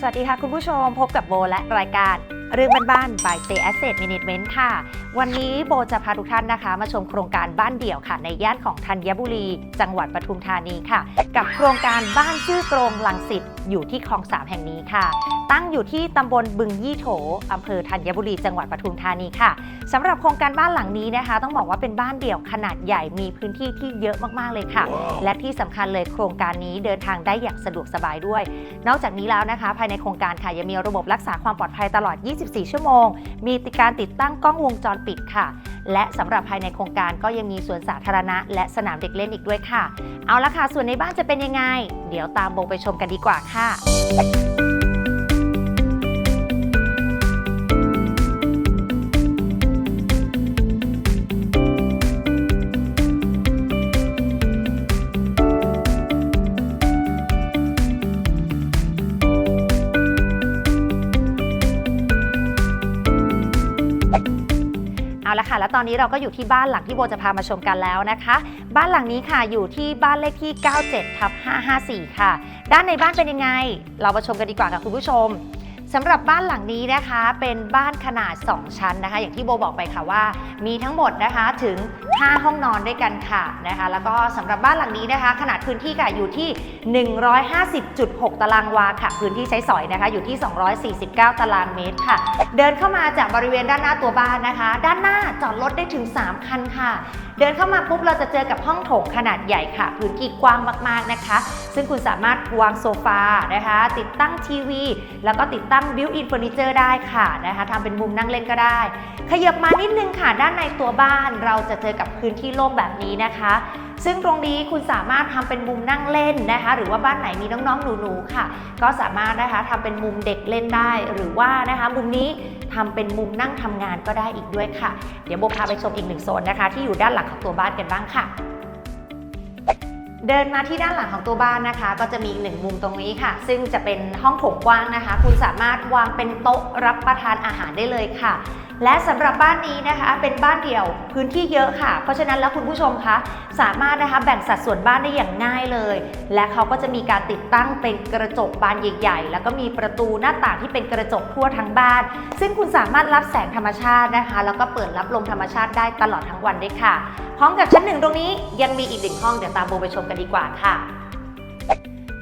สวัสดีค่ะคุณผู้ชมพบกับโบและรายการเรื่องบ้านๆ by Stay Asset Management ค่ะ วันนี้โบจะพาทุกท่านนะคะ มาชมโครงการบ้านเดี่ยวค่ะ ในย่านของธัญบุรี จังหวัดปทุมธานีค่ะ กับโครงการบ้านชื่อกรงลังสิตอยู่ที่คลองสามแห่งนี้ค่ะ ตั้งอยู่ที่ตำบลบึงยี่โถอำเภอธัญบุรี จังหวัดปทุมธานีค่ะสำหรับโครงการบ้านหลังนี้นะคะ ต้องบอกว่าเป็นบ้านเดี่ยวขนาดใหญ่มีพื้นที่ที่เยอะมากๆเลยค่ะและที่สำคัญเลยโครงการนี้เดินทางได้อย่างสะดวกสบายด้วย นอกจากนี้แล้วนะคะ ภายในโครงการค่ะยังมีระบบรักษาความปลอดภัยตลอด 24 ชั่วโมง มีการติดตั้งกล้องวงจรปิดค่ะ และสำหรับภายในโครงการก็ยังมีสวนสาธารณะ และสนามเด็กเล่นอีกด้วยค่ะ เอาละค่ะ ส่วนในบ้านจะเป็นยังไง เดี๋ยวตามโบไปชมกันดีกว่าค่ะ เอาละค่ะ แล้วตอนนี้เราก็อยู่ที่บ้านหลังที่โบจะพามาชมกันแล้วนะคะ บ้านหลังนี้ค่ะอยู่ที่บ้านเลขที่ 97ทับ554 ค่ะ ด้านในบ้านเป็นยังไง เรามาชมกันดีกว่าค่ะคุณผู้ชม สำหรับบ้านหลังนี้นะคะเป็นบ้านขนาด 2 ชั้นนะคะ อย่างที่โบบอกไปค่ะว่า มีทั้งหมดนะคะถึง 5 ห้องนอนด้วยกันค่ะนะคะ แล้วก็สำหรับบ้านหลังนี้นะคะ ขนาดพื้นที่ค่ะอยู่ที่ 150.6 ตารางวาค่ะ พื้นที่ใช้สอยนะคะ อยู่ที่ 249 ตารางเมตรค่ะ เดินเข้ามาจากบริเวณด้านหน้าตัวบ้านนะคะ ด้านหน้าจอดรถได้ถึง 3 คันค่ะ เดินเข้ามาปุ๊บเราจะเจอกับห้องโถงขนาดใหญ่ค่ะ พื้นที่กว้างมากๆนะคะ ซึ่งคุณสามารถวางโซฟานะคะ ติดตั้งทีวี แล้วก็ติดตั้งบิวอินเฟอร์นิเจอร์ได้ค่ะนะคะทำเป็นมุมนั่งเล่นก็ได้ ขยับมานิดนึงค่ะด้านในตัวบ้าน เราจะเจอกับพื้นที่โล่งแบบนี้นะคะ ซึ่งตรงนี้คุณสามารถทำเป็นมุมนั่งเล่นนะคะ หรือว่าบ้านไหนมีน้องๆหนูๆค่ะ ก็สามารถนะคะทำเป็นมุมเด็กเล่นได้ หรือว่านะคะมุมนี้ทำเป็นมุมนั่งทำงานก็ได้อีกด้วยค่ะ เดี๋ยวโบพาไปชมอีกหนึ่งโซนนะคะ ที่อยู่ด้านหลังของตัวบ้านกันบ้างค่ะเดินมาที่ด้านหลังของตัวบ้านนะคะ ก็จะมีหนึ่งมุมตรงนี้ค่ะ ซึ่งจะเป็นห้องโถงกว้างนะคะ คุณสามารถวางเป็นโต๊ะรับประทานอาหารได้เลยค่ะ และสำหรับบ้านนี้นะคะเป็นบ้านเดี่ยวพื้นที่เยอะค่ะ เพราะฉะนั้นแล้วคุณผู้ชมคะสามารถนะคะแบ่งสัดส่วนบ้านได้อย่างง่ายเลย และเขาก็จะมีการติดตั้งเป็นกระจกบานใหญ่ ๆ แล้วก็มีประตูหน้าต่างที่เป็นกระจกทั่วทั้งบ้าน ซึ่งคุณสามารถรับแสงธรรมชาตินะคะ แล้วก็เปิดรับลมธรรมชาติได้ตลอดทั้งวันด้วยค่ะ พร้อมกับชั้นหนึ่งตรงนี้ยังมีอีกหนึ่งห้องเดี๋ยวตามโบไปชมกันดีกว่าค่ะ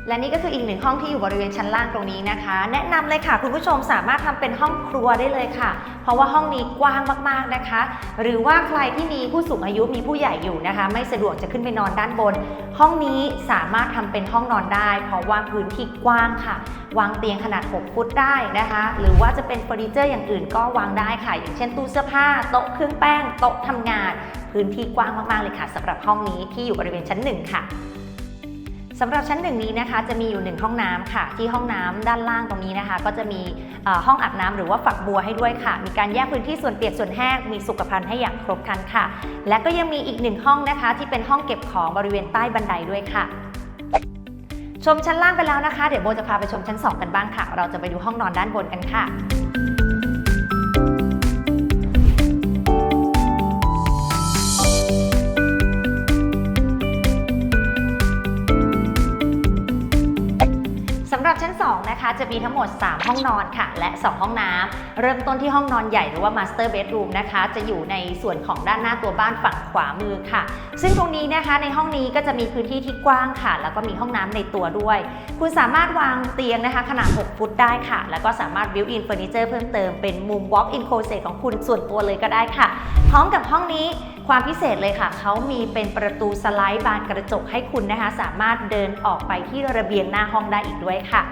และนี่ก็คืออีกหนึ่งห้องที่อยู่บริเวณชั้นล่างตรงนี้นะคะ แนะนำเลยค่ะ คุณผู้ชมสามารถทำเป็นห้องครัวได้เลยค่ะ เพราะว่าห้องนี้กว้างมากๆนะคะ หรือว่าใครที่มีผู้สูงอายุมีผู้ใหญ่อยู่นะคะ ไม่สะดวกจะขึ้นไปนอนด้านบน ห้องนี้สามารถทำเป็นห้องนอนได้ เพราะว่าพื้นที่กว้างค่ะ วางเตียงขนาด 6 ฟุตได้นะคะ หรือว่าจะเป็นเฟอร์นิเจอร์อย่างอื่นก็วางได้ค่ะ อย่างเช่นตู้เสื้อผ้าโต๊ะเครื่องแป้งโต๊ะทำงาน พื้นที่กว้างมากๆเลยค่ะสำหรับห้องนี้ที่อยู่บริเวณชั้นหนึ่งค่ะ สำหรับชั้นหนึ่งนี้นะคะจะมีอยู่หนึ่งห้องน้ำค่ะ ที่ห้องน้ำด้านล่างตรงนี้นะคะ ก็จะมีห้องอาบน้ำหรือว่าฝักบัวให้ด้วยค่ะ มีการแยกพื้นที่ส่วนเปียกส่วนแห้งมีสุขภัณฑ์ให้อย่างครบครันค่ะ และก็ยังมีอีกหนึ่งห้องนะคะ ที่เป็นห้องเก็บของบริเวณใต้บันไดด้วยค่ะ ชมชั้นล่างไปแล้วนะคะ เดี๋ยวโบจะพาไปชมชั้น 2 กันบ้างค่ะ เราจะไปดูห้องนอนด้านบนกันค่ะับชั้น 2 นะคะ จะมีทั้งหมด 3 ห้องนอนค่ะ และ 2 ห้องน้ำเริ่มต้นที่ห้องนอนใหญ่หรือว่า Master Bedroom นะคะ จะอยู่ในส่วนของด้านหน้าตัวบ้านฝั่งขวามือค่ะ ซึ่งตรงนี้นะคะในห้องนี้ก็จะมีพื้นที่ที่กว้างค่ะ แล้วก็มีห้องน้ำในตัวด้วย คุณสามารถวางเตียงนะคะ ขนาด 6 ฟุตได้ค่ะ แล้วก็สามารถ built in furniture เพิ่มเติมเป็นมุม walk in closet ของคุณส่วนตัวเลยก็ได้ค่ะ พร้อมกับห้องนี้ ความพิเศษเลยค่ะ เขามีเป็นประตูสไลด์บานกระจกให้คุณนะคะ สามารถเดินออกไปที่ระเบียงหน้าห้องได้อีกด้วยค่ะ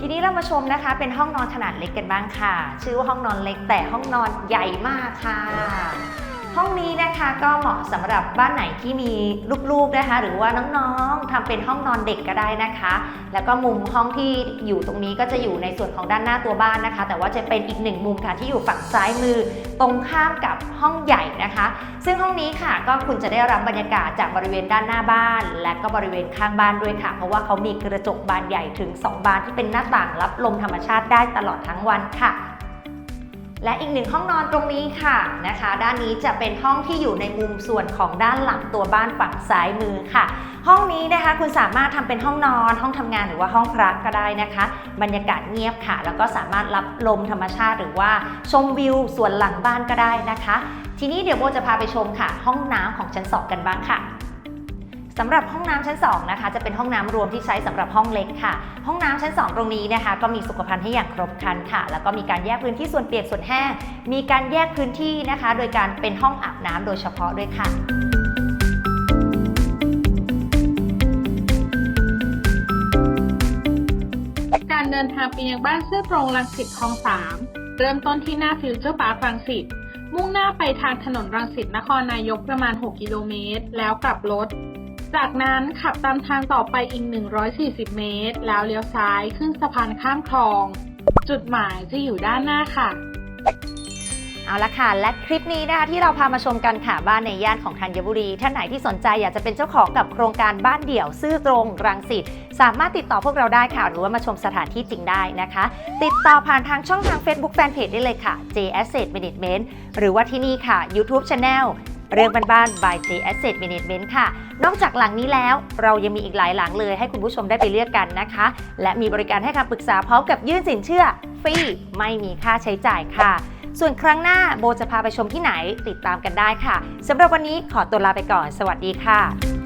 ทีนี้เรามาชมนะคะ เป็นห้องนอนขนาดเล็กกันบ้างค่ะ ชื่อว่าห้องนอนเล็กแต่ห้องนอนใหญ่มากค่ะ ห้องนี้นะคะก็เหมาะสำหรับบ้านไหนที่มีลูกๆนะคะ หรือว่าน้องๆทำเป็นห้องนอนเด็กก็ได้นะคะ แล้วก็มุมห้องที่อยู่ตรงนี้ก็จะอยู่ในส่วนของด้านหน้าตัวบ้านนะคะ แต่ว่าจะเป็นอีกหนึ่งมุมค่ะที่อยู่ฝั่งซ้ายมือตรงข้ามกับห้องใหญ่นะคะ ซึ่งห้องนี้ค่ะก็คุณจะได้รับบรรยากาศจากบริเวณด้านหน้าบ้าน และก็บริเวณข้างบ้านด้วยค่ะ เพราะว่าเขามีกระจกบานใหญ่ถึง 2 บานที่เป็นหน้าต่างรับลมธรรมชาติได้ตลอดทั้งวันค่ะ และอีกหนึ่งห้องนอนตรงนี้ค่ะนะคะ ด้านนี้จะเป็นห้องที่อยู่ในมุมส่วนของด้านหลังตัวบ้านฝั่งซ้ายมือค่ะ ห้องนี้นะคะคุณสามารถทำเป็นห้องนอน ห้องทำงานหรือว่าห้องพระก็ได้นะคะ บรรยากาศเงียบค่ะ แล้วก็สามารถรับลมธรรมชาติหรือว่าชมวิวส่วนหลังบ้านก็ได้นะคะ ทีนี้เดี๋ยวโบจะพาไปชมค่ะ ห้องน้ำของชั้น2กันบ้างค่ะ สำหรับห้องน้ำชั้น2นะคะจะเป็นห้องน้ำรวมที่ใช้สำหรับห้องเล็กค่ะ ห้องน้ำชั้น 2 ตรงนี้นะคะ ก็มีสุขภัณฑ์ให้อย่างครบครันค่ะ แล้วก็มีการแยกพื้นที่ส่วนเปียกส่วนแห้ง มีการแยกพื้นที่นะคะ โดยการเป็นห้องอาบน้ำโดยเฉพาะด้วยค่ะการเดินทางไปยังบ้านเสื้อตรงรังสิตคลองสามเริ่มต้นที่หน้าฟิวเจอร์พาร์ครังสิตมุ่งหน้าไปทางถนนรังสิตนครนายกประมาณ 6 กิโลเมตร แล้วกลับรถ จากนั้นขับตามทางต่อไปอีก 140 เมตร แล้วเลี้ยวซ้ายขึ้นสะพานข้ามคลอง จุดหมายจะอยู่ด้านหน้าค่ะ เอาละค่ะ และคลิปนี้นะคะที่เราพามาชมกันค่ะบ้านในย่านของธัญบุรี ท่านไหนที่สนใจอยากจะเป็นเจ้าของกับโครงการบ้านเดี่ยวซื่อตรงรังสิตสามารถติดต่อพวกเราได้ค่ะ หรือว่ามาชมสถานที่จริงได้นะคะ ติดต่อผ่านทางช่องทาง Facebook Fanpage ได้เลยค่ะ J Asset Management หรือว่าที่นี่ค่ะ YouTube Channel เรื่องบ้านๆ by J Asset Management ค่ะ นอกจากหลังนี้แล้วเรายังมีอีกหลายหลังเลยให้คุณผู้ชมได้ไปเลือกกันนะคะ และมีบริการให้คำปรึกษาพร้อมกับยื่นสินเชื่อ ฟรี ไม่มีค่าใช้จ่ายค่ะ ส่วนครั้งหน้าโบจะพาไปชมที่ไหนติดตามกันได้ค่ะสำหรับวันนี้ขอตัวลาไปก่อน สวัสดีค่ะ